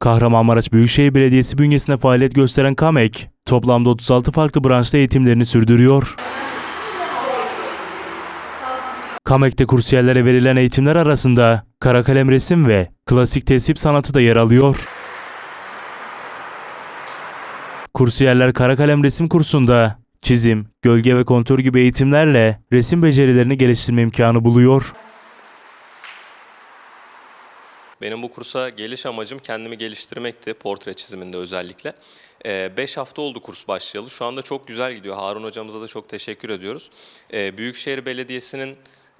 Kahramanmaraş Büyükşehir Belediyesi bünyesinde faaliyet gösteren KAMEK, toplamda 36 farklı branşta eğitimlerini sürdürüyor. KAMEK'te kursiyerlere verilen eğitimler arasında kara kalem resim ve klasik tesip sanatı da yer alıyor. Kursiyerler kara kalem resim kursunda çizim, gölge ve kontör gibi eğitimlerle resim becerilerini geliştirme imkanı buluyor. Benim bu kursa geliş amacım kendimi geliştirmekti portre çiziminde özellikle. 5 hafta oldu kurs başlayalı. Şu anda çok güzel gidiyor. Harun hocamıza da çok teşekkür ediyoruz. Ee, Büyükşehir Belediyesi'nin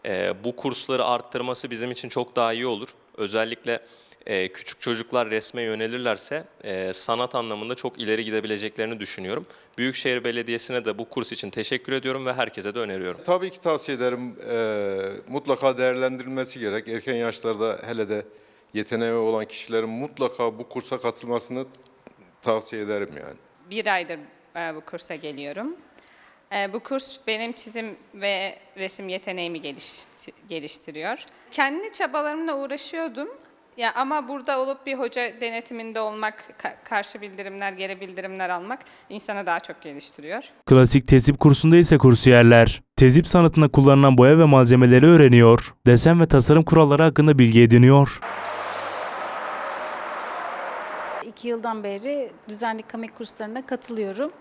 e, bu kursları arttırması bizim için çok daha iyi olur. Özellikle e, küçük çocuklar resme yönelirlerse e, sanat anlamında çok ileri gidebileceklerini düşünüyorum. Büyükşehir Belediyesi'ne de bu kurs için teşekkür ediyorum ve herkese de öneriyorum. Tabii ki tavsiye ederim. Eee, mutlaka değerlendirilmesi gerek. Erken yaşlarda hele de yeteneği olan kişilerin mutlaka bu kursa katılmasını tavsiye ederim yani. bir aydır e, bu kursa geliyorum. E, bu kurs benim çizim ve resim yeteneğimi gelişti- geliştiriyor. Kendi çabalarımla uğraşıyordum. Ya ama burada olup bir hoca denetiminde olmak, ka- karşı bildirimler, geri bildirimler almak insanı daha çok geliştiriyor. Klasik tezip kursunda ise kursiyerler, tezip sanatında kullanılan boya ve malzemeleri öğreniyor, desen ve tasarım kuralları hakkında bilgi ediniyor. İki yıldan beri düzenli kamek kurslarına katılıyorum.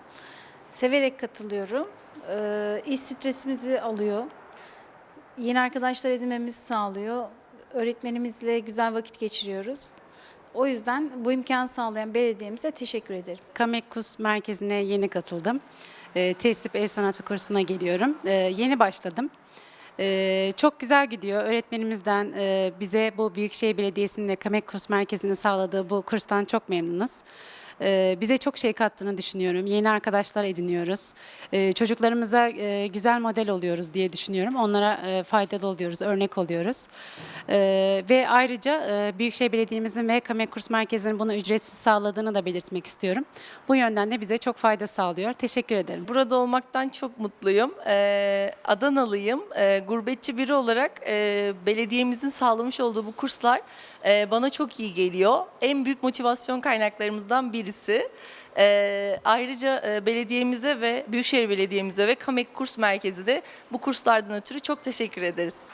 Severek katılıyorum. Ee, iş stresimizi alıyor. Yeni arkadaşlar edinmemizi sağlıyor. Öğretmenimizle güzel vakit geçiriyoruz. O yüzden bu imkanı sağlayan belediyemize teşekkür ederim. Kamekus merkezine yeni katıldım. E, tesip el sanatı kursuna geliyorum. E, yeni başladım. E, çok güzel gidiyor. Öğretmenimizden e, bize bu Büyükşehir Belediyesi'nin de Kamekus merkezinde sağladığı bu kurstan çok memnunuz. E, bize çok şey kattığını düşünüyorum. Yeni arkadaşlar ediniyoruz. E, çocuklarımıza e, güzel model oluyoruz diye düşünüyorum. Onlara e, faydalı oluyoruz, örnek oluyoruz. E, ve ayrıca e, Büyükşehir Belediye'mizin ve Kamek Kurs Merkezi'nin bunu ücretsiz sağladığını da belirtmek istiyorum. Bu yönden de bize çok fayda sağlıyor. Teşekkür ederim. Burada olmaktan çok mutluyum. Ee, Adanalıyım. Ee, gurbetçi biri olarak e, belediyemizin sağlamış olduğu bu kurslar e, bana çok iyi geliyor. En büyük motivasyon kaynaklarımızdan birisi. Ee, ayrıca e, belediyemize ve Büyükşehir Belediye'mize ve Kamek Kurs Merkezi de bu kurslardan ötürü çok teşekkür ederiz.